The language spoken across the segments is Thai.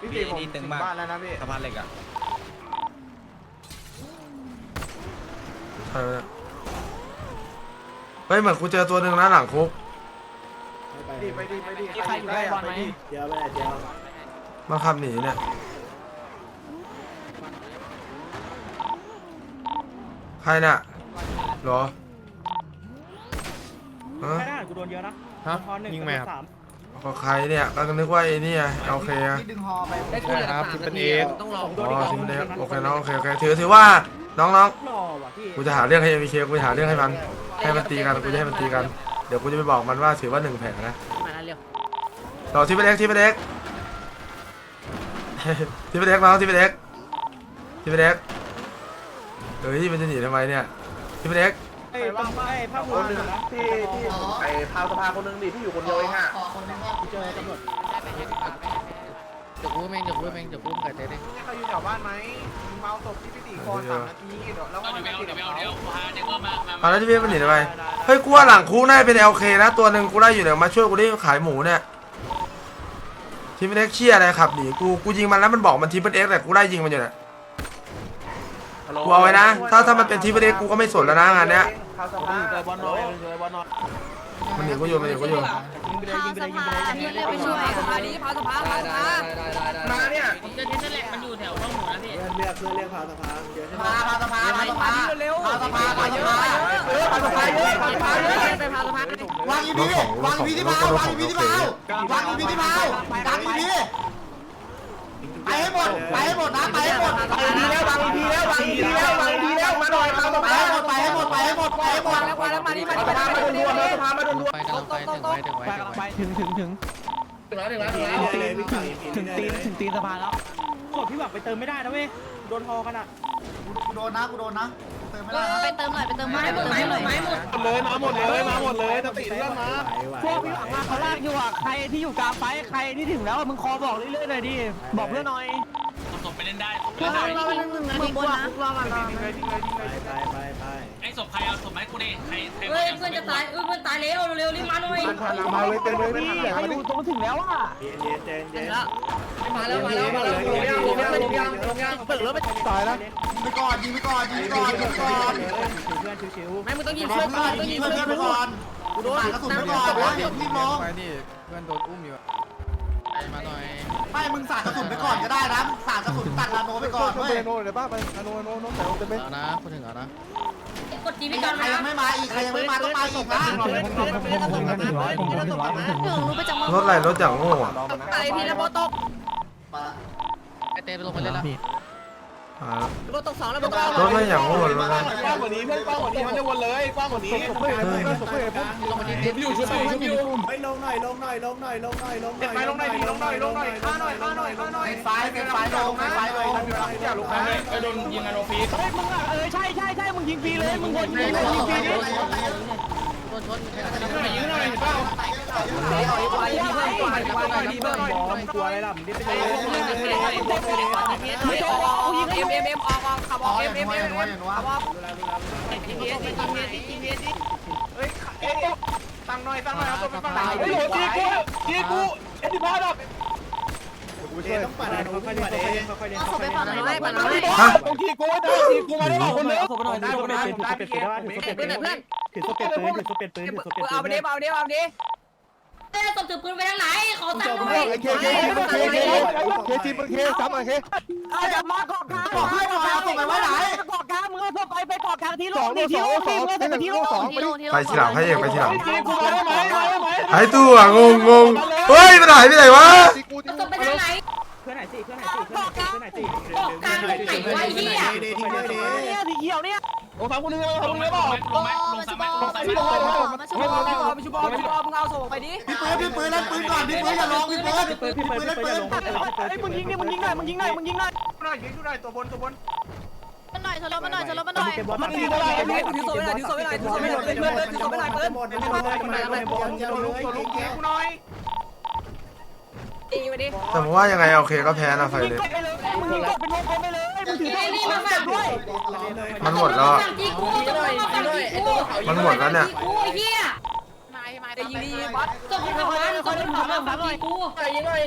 พี่ตีผมนี่ตึถึงงมากบ้านแล้วนะพี่สะพานเหล็กอะใครวะเนี่ยเฮ้ยเหมือนกูเจอตัวหนึ่งนะหลังคุกดีไปดีไปดีใครอยู่ได้บอลไหม เดี๋ยวไปเดี๋ยวมาขับหนีเนี่ยใครเนี่ยเหรอฮะ ไม่ได้กูโดนเยอะนะฮะพอหนึ่งยิงไหมครับ สามก็ใครเนี่ยก็นึกว่าไอ้นี่ไงโอเคอะที่ดึงฮอไปได้คุยกับครับสามที่เป็นนาทีเอต้องรอผมโดอ๋นอีกอสองทีมเล็กคนโอเคน้องโอเคโอเคถือถือว่าน้องหล่อว่ะพี่ๆกูจะหาเรื่องให้เอ็มเคกูจะหาเรื่องให้มันให้มันตีกันกูจะให้มันตีกันเดี๋ยวกูจะไปบอกมันว่าถือว่าหนึ่งแผลนะมาแล้วเร็วต่อที่เป็นเล็กที่เป็นเล็กที่เป็นเล็กน้องที่เป็นเล็กที่เป็นเล็กเฮ้ยมันจะหนีทำไมเนี่ยที่เป็นเล็ก ไอ้ปังไอ้ภาพคหัวนหนึ่งนะที่ที่ไอ้พาวสภาคนหนึ่งดิที่อยู่คนเดียวเองอะเจอตำรวจเดี๋ยวกูเองเดี๋ยวกูเองเดี๋ยวกูไก่เต้เองเขาอยู่แถวบ้านไหมมึงเมาศพที่พี่ตีคอนสามนาทีเดี๋ยวแล้วก็มาติดกับเขาเอาแล้วที่เป็นมันหนีทำไมเฮ้ยกูว่าหลังคุกน่าจะเป็นเอลเคนะตัวหนึ่งกูได้อยู่เดี๋ยวมาช่วยกูได้ขายหมูเนี่ยที่เป็นเล็กเชี่ยอะไรขับหนีกูกูยิงมันแล้วมันบอกมันทีเป็นเอ็กแต่กูได้ยิงมันอยู่เนี่ย กูเอาไว้นะ ถ้าถ้ามันเป็นทีมเล็กกูก็ไม่สนแล้วนะงานเนี้ยพาวสภาเจอบอลน้อยเจอบอลน้อยมันหนีกูอยู่มันหนีกูอยู่ยิงไปเลยยิงไปเลยยิงไปเลยยิงไปเลยไปช่วยสภานี้พาสภาพาสภามาเนี่ยผมจะเทนนั่นแหละมันอยู่แถวห้องหมูนะพี่เรียกเพื่อนเรียกพาวสภาเยอะใช่ไหมพาพาสภาพาสภาเร็วพาสภาพาเยอะเออพาวสภาเยอะพาวสภาเยอะไปพาสภาวางอีพีวางอีพีที่เผาวางอีพีที่เผาวางอีพีที่เผากางอีพีไปให้หมดไปให้หมดนะไปให้หมดวางอีพีแล้ มาแล้วมาดิมาพาวดิสภามาด่วนๆพาวสภามาด่วนไปกำลังไปถึงไว้ถึงไว้ไปถึงกำลังไว้ไปถึงถึงถึงถึงแล้วถึงแล้วถึงถึแล้งวตีนถึงตีนถึงตีนสะพานแล้วกดพี่หวังไปเติมไม่ได้นะเว้ยโดนฮอกันอะกูโดนนะกูโดนนะเติมไม่ได้นะไปเติมหน่อยไปเติมหน่อยไปเติมหน่อยเลยมาหมดเลยมาหมดเลยสติเรื่องมาพวกพี่หวังมาเขาลากอยู่อะใครที่อยู่กลางไฟใครที่ถึงแล้วมึงคอบอกเรื่อยๆหน่อยดิบอกเพื่อนหน่อยเราไปหนึ่งหนึ่งนาทีกว่าพวกเราอะไปไปไปไอ้ ศพใครเอาศพมาให้กูดิใครใครเฮ้ยเพื่อนจะตายเออเพื่อนตายแล้วเร็วๆรีบมาหน่อยพันพันมาเลยเต็มเลยไม่นี่ทันใครอยู่ตรงถึงแล้วอะเย็นเย็นเย็นเย็นมาแล้วมาแล้วมาแล้วลงยังลงยังลงยังลงยังตึกแล้วไปตายแล้วไปก่อนยิงไปก่อนยิงไปก่อนยิงไปก่อนเพื่อนชิวไม่มึงต้องยิงช่วยก่อนต้องยิยิงงเพื่ช่อวยนไปก่อนกูโดนกระสุนไปก่อนนะอย่ารีบลงไปดิเพื่อนโดนอุ้มอยู่อะมาหน่อยไม่มึงสาดกระสุนไปก่อนก็ได้นะสาดกระสุนตัดลาโนไปก่อนช่วยเว้ยโน่เลยป้าไปโน่โน่โน่แต่เต็มเลยแล้วนะพูดถึงแล้วนะ กดจีใคพี่กันรนะยังไม่มาอีกใครยังไม่มาต้องมาอีกนะๆผมถึงร้อยผมถึงร้อยผมถึงถึงรู้ไปจากเมืองรถอะไรรถอย่างโง่อะอะไรพี่แล้วโบตกไอเต้ไปลงไปเล่นแล้วอ่าโบตกสองแล้วโบตกรถไม่อย่างโง่รถอะไรกว้างกว่านี้เพื่อนกว้างกว่านี้มันจะวนเลยกว้างกว่านี้ลงมาที่อยู่ช่วยอยู่อยู่ไม่ลงหน่อยลงหน่อยลงหน่อยลงหน่อยลงหน่อยลงหน่อยลงหน่อยลงหน่อยข้าหน่อยข้าหน่อยข้าหน่อยเป็นไฟเป็นไฟลงเป็นไฟลง ไอ้เจ้าลูกนะไอ้โดนยิงอโนฟีเฮ้ยมึงอะเออใช่ใช่ใช่มึงยิงฟรีเลยมึงโวนยิงเลยยิงฟรีดิยิงหน่อยยิงหน่อยเปล่าตั้งหน่อยตั้งหน่อยเอาตัวไปตั้งหน่อยเฮ้ยโหจีกูจีกูเอ็ดดี้พาร์ดอะ ช่วยต้องปั่นนะค่อยๆเด้ค่อยๆเล่นเอาศค่พอยไปๆฝั่งไหนเล่นไปฝั่งไหนฮะตรงทีกูได้ทีกูมาได้บอกคนนึงศพหน่อยถือศพเป็นถือศพเป็นปืนได้ถือศพเป็นปืนถือศพเป็นปืนถือศพเป็นปืนถือศพเป็นปืนเอาไปดิเอาไปดิเอาไปดิเอ้ศพถือปืนไปทางไหนขอตังค์หน่ไอ้อยเคเคเคเคเคทีมึงเคซ้ำอะเคเอาจะมาเกาะกลางบอกให้บอกให้เอาส่งไปไว้ไหนเกาะกลางมึงเอาศพไปไปเกาะกลางที่โลกนี่ที่โลกนี่มึงเอาศพไปที่โลกไปทีหลังให้เอกไปทีหลังจีกูมาได้ไหมมาได้ไหมหายตัวงงงงเฮ้ยมันหายไปไหนวะ ไหนวะไอ้เหี้ยเนี่ยสีเขียวเนี่ยโอ้สามคนนึงทำมึงเลยเปล่าลงไหมลงซ้มลงซ้ำไหมาชุบอมาชุบไปชุบอลไปชุบอลมึงเอาส่งไปดิพี่ปืนพี่ปืนเล่นปืนก่อนพี่ปืนอย่าลงพี่ปืนพี่ปืนพี่ปืนพี่ปืนไอ้มึงยิงดิมึงยิงหน่อยมึงยิงหน่อยมึงยิงหน่อยหน่อยยิงดูหน่อยตัวบนตัวบนมันหน่อยชนรถมันหน่อยชนรถมันหน่อยมันตีเท่าไหร่ถือส่ไปหน่อยถือส่ไปหน่อยถือส่ไปหน่อยเพื่อนเพื่อนถือส่ไปหน่อยเพื่อนหมดไม่หมดเลยไม่หมดบอลตัวลุกตัวลุกยิงกูหน่อยยิงไปดิแต่ผมว่ายังไงโอเคก็แพ้นะไฟเลยกมึงยิงกดเป็นวงกลมไปเลย มึงถือไอ้ตัวนี่นี้มามาฝากด้วยมันหมดแล้วอะฝั่งจีกูต้องมาฝั่งจีกูมันหมดแล้วเนี่ยกูไอ้เหี้ยไอ้ยิงดีบอสศพที่เขาบ้านศพที่เขาบ้านฝั่งจีกู ยิงหน่อย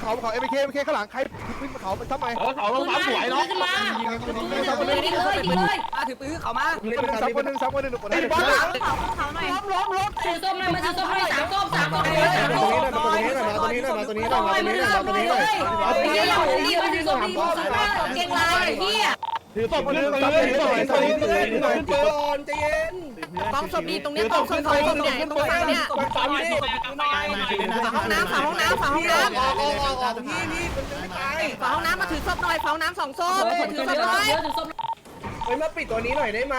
เขาเขาเอ็มเคเอ็มเคข้างหลังใครวิ่งมาเขาไปทำไมเออเขาลงขึ้นมามาสวยเนาะขึ้นมายิงไงคนนี้ขึ้นซับคนเลนึยงเลยยิงเลยมาถือปืนเขามาซับคนนึงซับคนนึงซับคนนึงไอ้บ้าเขาเขาหน่อยล้มล้มล้มถือส้มหน่อยมาถือส้มหน่อยสามส้มสามส้มเลยมาตัวนี้หน่อยมาตัวนี้หน่อยมาตัวนี้หน่อยมาตัวนี้หน่อยมาตัวนี้หน่อยมาตัวนี้หน่อยไอ้เหี้ยอย่างนี้มาถือส้มดีส้มเก่งลายไอ้เหี้ยถือศพคนนึงซับคนนึงหน่อยซับคนนึงหน่อยหน่อยเกินใจเย็นกองศพดีตรงนี้กองศพสองศพเนี่ยตรงกลางเนี่ยสามนี่ฝาห้องน้ำฝาห้องน้ำฝาห้องน้ำออกออกออกออกนี่นี่มันจะไม่ตา ยฝาห้องน้ำมาถือศพหน่อยฝาห้องน้ำสองศพถือศพหน่อยเฮ้ยมาปิดตัวนี้หน่อยได้ไหม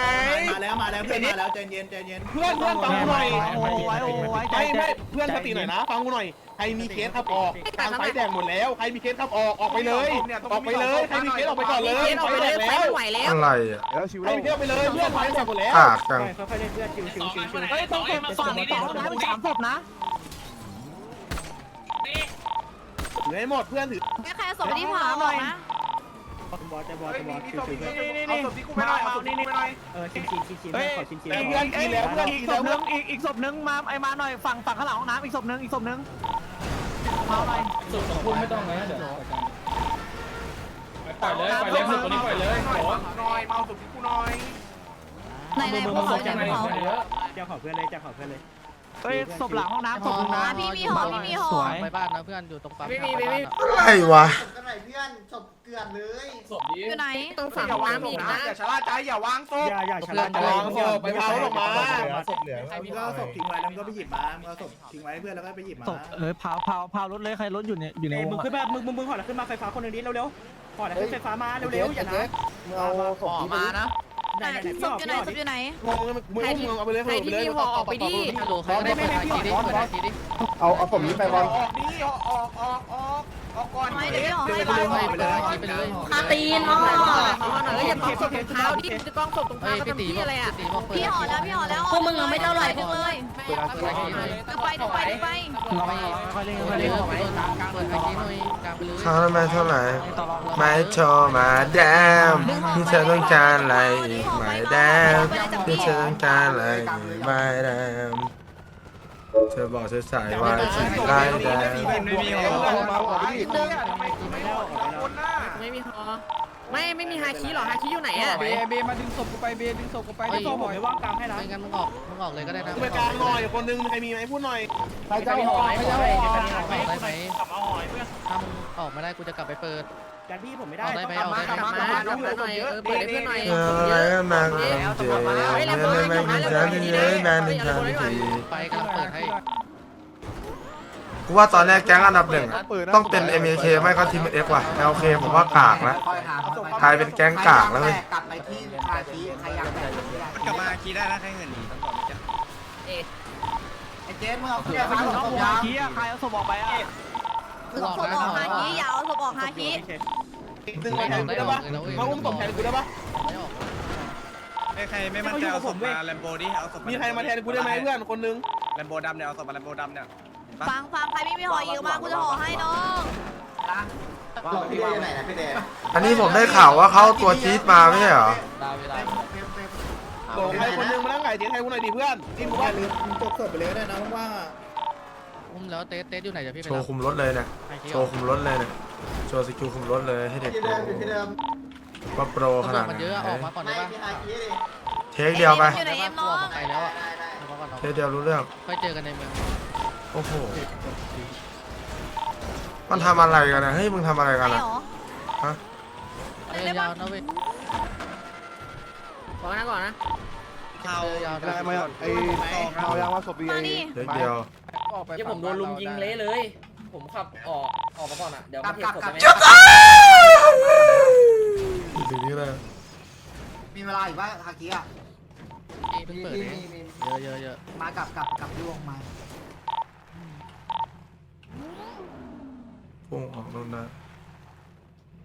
มาแล้วมาแล้วเพื่อนมาแล้วใจเย็นใจเย็นเพื่อนเพื่อนฟังกูหน่อยโอ้ยโอ้ยใจไม่ไม่เพื่อนสติหน่อยนะ ฟังกูหน่อยใครมีเคสขับออกทางไฟแดงหมดแล้วใครมีเคสขับออกออกไปเลยออกไปเลยใครมีเคสออกไปก่อนเลยเคสออกไปเลยไฟไม่ไหวแล้วอะไรอะใครมีเคสออกไปเลยเพื่อนไฟแดงหมดแล้วกากจังเฮ้ยต้องมาฝั่งนี้ดิห้องน้ำเป็นสามศพนะถือให้หมดเพื่อนถือแค่ใครศพที่เผาหน่อยนะ เอาศพที่กูไปหน่อยเอาศพที่กูไปหน่อยเฮ้ยเพื่อนกินแล้วเพื่อนอีกิกนศแล้วพนึงอีกอีกศพนึงมาไอ้มาหน่อยฝั่งฝั่งข้างหลังห้องน้ำอีกศพนึงอีกศพนึงมาหน่อยปล่อยเลยปล่อยเลยตัวนี้ปล่อยเลยหน่อยหน่อยเอาศพที่กูหน่อยไหนไหนภูเขาไหนภูเขาเฮ้ยศพหลังห้องน้ำศพนึงนะพี่มีหอพี่มีหอ สวยไปบ้านนะเพื่อนอยู่ตรงปั๊มไม่มีไม่มีอะไรวะกันหน่อยเพื่อนจบเกลือนเลยศพนี้อยู่ไหนตรงฝาอย่าห้องวางน้ำศอีพกนะนะอย่าชะล่าใจอย่าวางศพอย่าชะล่าใจวางศพไปพาศพมาศพเหลืองมีก็ศพทิ้งไว้แล้วก็ไปหยิบมาเอาศพทิ้งไว้เพื่อนแล้วก็ไปหยิบมาศพเออเผาเผาเผารถเลยใครรถอยู่เนี่ยอยู่ในวมึงงขึ้นมามึงมึงมึงหอดขึ้นมาไฟฟ้าคนหนึ่งดิเร็วๆหอดขึ้นไฟฟ้ามาเร็วๆอย่านะเอาศพที่มานะ ไหนไหนไหนศพี่พออกอยู่พี่ไหนออกศพดิอยู่ไหนมึงมึงมึงเอาไปเลยใครที่มีหอออกไปดิฮัลโหลเขาได้เปิดไอจีดิเปิดไอจีดิเอาเอาศพนี้ไปวางออกดิออกออกออกออกออกก่อนไม่เดี๋ยวพี่หอให้ไปบ้าเลยนไปเลยไปเลยคาตีนอ๋อหน่อยอย่าต้องศพตรงเท้าดิจะต้องศพตรงเฮ้เท้ายก็พี่ทำตีที่บอกอะไรอะพี่ตีบอกเปิดพี่หอแล้วพี่หอแล้วพวกมึงยังไม่เท่าไหร่ถึงเลย ดูไปดูไปดูไปเราไปค่อยเล่นค่อยเปิดเล่นไอจีเปิดไอจีหน่อยกลางไปเลยค่าน้ำมันเท่าไหร่ไม่โทรมาแดมที่เธอต้องการอะไรอีกไหมแดมที่เธอต้องการอะไรอีกไหมแดมเธอบอกเธอใส่ว่าสีไล่แดมไม่มีหรอมาหรอพี่ดึงทำไมไม่ออกคนหน้าไม่มีหอ ไม่ไม่มีฮาคิหรอฮาคิอยู่ไหนอะเบเบมาดึงศพกูไปเบดึงศพกูไปไอ้ตัวผมไม่ว่างกลางให้นะไม่งั้นมึงออกมึงออกเลยก็ได้นะไปกลางหน่อยคนนึงใครมีไหมพูดหน่อยใครจะหอไม่ใช่ออกได้ไหมถ้ามึงออกไม่ได้กูจะกลับไปเปิดแต่พี่ผมไม่ได้ออกได้ไหมกลับออกมาได้กลับไหมมาเปิดหน่อยเออเปิดให้เพื่อนหน่อยเอออะไรก็มาเจอเนี่ยไม่มีฉันที่เลยแมนทันทีไปกำลังเปิดให้ กูว่าตอนแรกแก๊งอันดับหนึ่งอะต้องเป็น MK ไม่ก็ทีม X ว่ะ LK ผมว่ากากแล้วกลายเป็นแก๊งกากแล้วเว้ย กลับไปที่คาคีใครอยากแตกกลับมาคีได้แล้วให้เงินไอ้เจสมึงเอาเคลียร์ไปน้อยู่องตรงหัวยาวขี้อะใครเอาศพออกไปอะศพออกฮาคิยาวศพออกฮาคิดึงมาแทนกูได้ปะมาอุ้มศพแทนกูได้ปะไม่ออกใครไม่มั่นใจเอาศพมาแลมโบดิเอาศพมีใครมาแทนกูได้ไหมเพื่อนคนนึงแลมโบดำเนี่ยเอาศพมาแลมโบดำเนี่ย ฟังฟังใครไม่มีหอยิงมากูจะหอให้น้องเราพี่ว่าอยู่ไหนนะพี่เดชอันนี้ผมได้ข่าวว่าเขาเอาตัวจี๊ดมาไม่ใช่เหรอ บอกใครคนนึงมานั่งไก่เจ๊ไทยกูหน่อยดิเพื่อนทีมกูว่ามึงจบสดไปเลยได้นะว่างๆอะอุ้มแล้วเตสเตสอยู่ไหนเดี๋ยวพี่ไปโชว์คุมรถเลยเนี่ยโชว์คุมรถเลยเนี่ยโชว์สกิลคุมรถเลยให้เด็กที่ดูเดิมอยู่ที่เดิมว่าโปรขตำรวนาจดไหมันนเยอะออกมาก่อนไม่ได้ปะมีคาคีดิเทคเดียวไป อยู่ไหนเอ็มน้องไปแล้วอะมาก่อนเทคเดียวรู้เรื่องค่อยเจอกันในเมือง โอ้โห มันทำอะไรกันนะเฮ้ย มึงทำอะไรไหนกันอะหรอฮะ เดินยาวนะเว้ยบอกนะก่อนนะเดินยาวนะมาไอ้เอายางมาศพดีมาดิเทคเดียวที่ผมโดนลุมยิงเละเลย ผมขับออกออกมาก่อนอะ เดี๋ยวกลัมาบเทกลับศกลับผมทีนี้เลยมีเวลาอีกว่าคาคีอะเพิ่งมีเปิดมีเองมีเยอะเยอะเยอะมากลับกลับกลับยวงมา พุ่งออกนู่นนะ